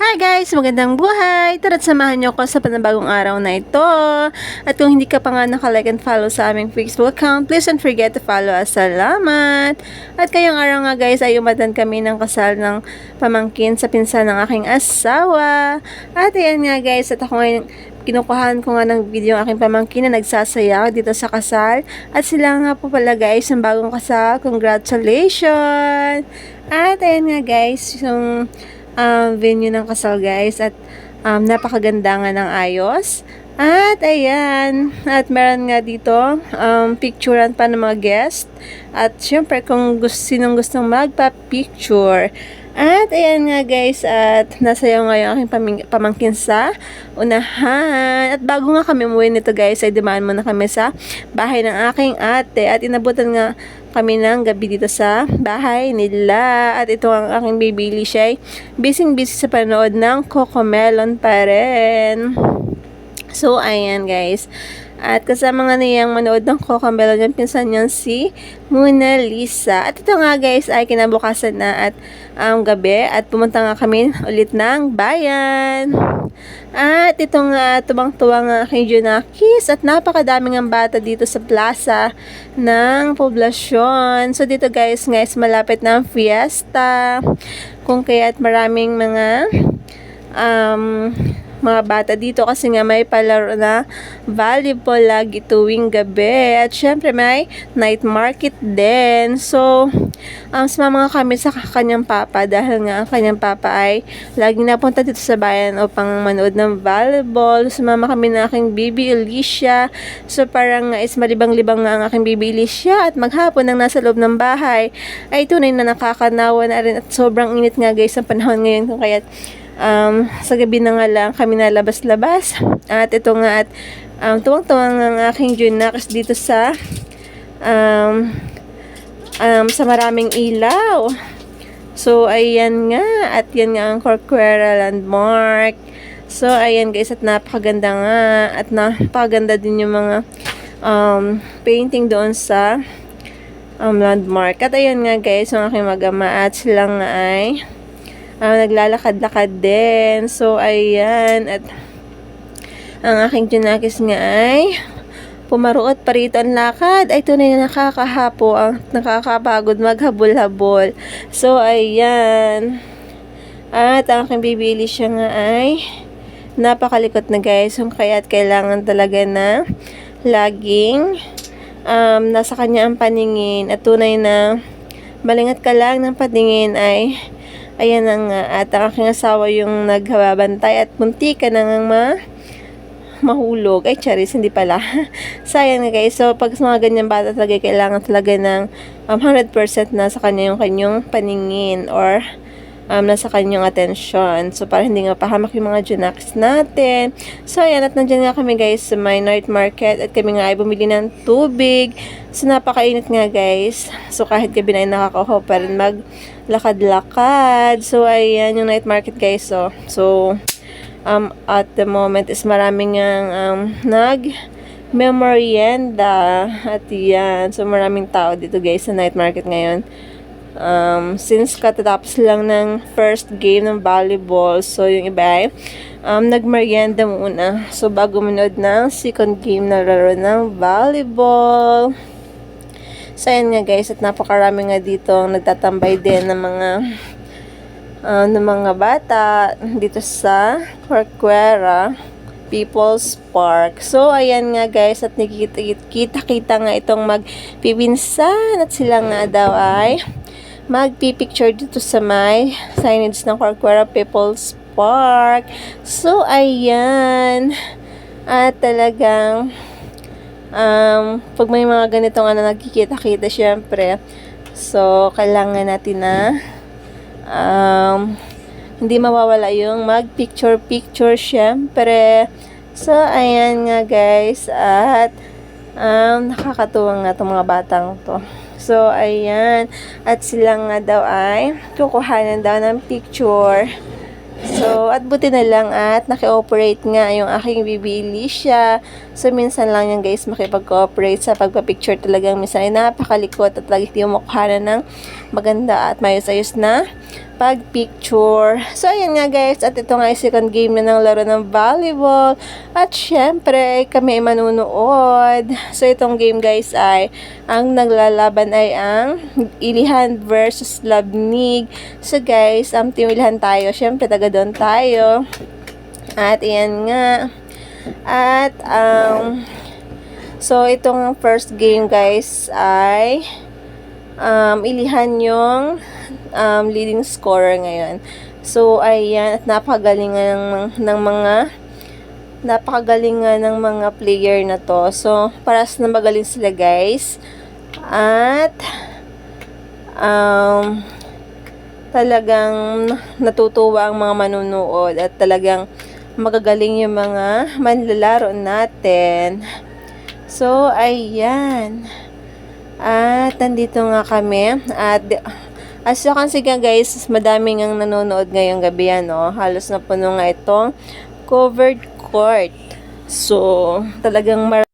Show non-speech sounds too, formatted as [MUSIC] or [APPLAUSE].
Hi guys! Magandang buhay! Tara't samahan niyo ako sa panabagong araw na ito. At kung hindi ka pa nga nakalike and follow sa aming Facebook account, please don't forget to follow us. Salamat! At kayong araw nga guys ay umatan kami ng kasal ng pamangkin sa pinsan ng aking asawa. At ayan nga guys, at ako ngayon kinukuhaan ko nga ng video ang aking pamangkin na nagsasaya dito sa kasal. At sila nga po pala guys, ang bagong kasal. Congratulations! At ayan nga guys, yung um, venue ng kasal guys at um, napakaganda nga ng ayos. At ayan, at meron nga dito um, picturean pa ng mga guest. At syempre kung gusto, sinong gustong magpa-picture. At ayan nga guys, at nasayaw nga yung aking pamangkin sa unahan. At bago nga kami umuwi nito guys, ay dumaan muna kami sa bahay ng aking ate. At inabutan nga kami ng gabi dito sa bahay nila. At ito ang aking baby siya ay busy-busy sa panood ng Cocomelon pa rin. So, ayan guys. At kasama nga niyang manood ng Cocomelon yung pinsan niyan si Mona Lisa. At ito nga guys ay kinabukasan na at ang gabi at pumunta nga kami ulit ng bayan. At ito nga, tubang-tuwa nga kay Junakis at napakadaming ang bata dito sa plaza ng poblasyon. So dito guys, guys malapit na ang fiesta. Kung kaya't maraming mga um, mga bata dito kasi nga may palaro na volleyball lagi tuwing gabi. At syempre may night market din. So, um, sumama nga kami sa kanyang papa dahil nga ang kanyang papa ay laging napunta dito sa bayan upang manood ng volleyball. Sumama kami na aking baby Alicia. So, parang is malibang-libang nga ang aking baby Alicia at maghapon nang nasa loob ng bahay ay tunay na nakakanawa na rin at sobrang init nga guys ang panahon ngayon kung kaya't um, sa gabi na nga lang kami nalabas-labas. At ito nga at um, tuwang-tuwa nga ang aking Junax dito sa um, um, sa maraming ilaw. So, ayan nga. At yan nga ang Corcuera Landmark. So, ayan guys. At napakaganda nga. At napakaganda din yung mga um, painting doon sa um, landmark. At ayan nga guys, yung aking mag-ama at sila nga ay um, naglalakad-lakad din. So, ayan. At ang aking Junakis nga ay pumaruot pa rito ang lakad. Ay, tunay na nakakahapo. Ang nakakapagod maghabol-habol. So, ayan. At ang aking bibili siya nga ay napakalikot na guys. Kung kaya't kailangan talaga na laging um, nasa kanya ang paningin at tunay na malingat ka lang ng paningin ay ayan na nga at ang aking asawa yung nagbabantay at munti ka na nga ma mahulog. Ay, charis, hindi pala. [LAUGHS] Sayang nga guys. So, pag mga ganyan bata talaga, kailangan talaga ng um, 100% na sa kanya yung kanyang paningin or um, nasa kanyang atensyon. So, para hindi nga pahamak yung mga junaks natin. So, ayan, at nandiyan nga kami guys sa my night market at kami nga ay bumili ng tubig. So, napakainit nga guys. So, kahit gabi na ay nakakaho pa rin maglakad-lakad. So, ayan yung night market guys. So, so um, at the moment is maraming ang um, nag memorienda at yan. So, maraming tao dito guys sa night market ngayon. Um, since katatapos lang ng first game ng volleyball, so yung iba ay um, nagmerienda muna. So, bago manood ng second game na laro ng volleyball. So, ayan nga guys, at napakarami nga dito ang nagtatambay din ng mga uh, ng mga bata dito sa Corcuera People's Park. So, ayan nga guys, at nakikita-kita nga itong magpipinsan at sila nga daw ay magpipicture dito sa may signage ng Corcuera People's Park. So, ayan. At talagang um, pag may mga ganito nga na nagkikita-kita, syempre, so, kailangan natin na um, hindi mawawala yung mag-picture-picture, syempre. So, ayan nga, guys, at um, nakakatuwa nga itong mga batang to. So, ayan. At sila nga daw ay kukuhanan daw ng picture. So, at buti na lang at naki-operate nga yung aking bibili siya. So, minsan lang yan guys makipag-cooperate sa pagpa-picture talagang minsan ay napakalikot at lagi yung mukha na ng maganda at mayos-ayos na pag-picture. So, ayan nga guys. At ito nga yung second game na ng laro ng volleyball. At syempre, kami ay manunood. So, itong game guys ay ang naglalaban ay ang Ilihan versus Labnig. So, guys, um, team Ilihan tayo. Syempre, taga doon tayo. At ayan nga. At, um, so, itong first game guys ay um, ilihan yung um, leading scorer ngayon. So, ayan, at napakagaling ng, ng mga napakagaling ng mga player na to. So, paras na magaling sila guys. At, um, talagang natutuwa ang mga manunood at talagang magagaling yung mga manlalaro natin. So, ayan. At nandito nga kami. At as you can see guys, madaming ang nanonood ngayong gabi ano. Halos na puno nga itong covered court. So, talagang mar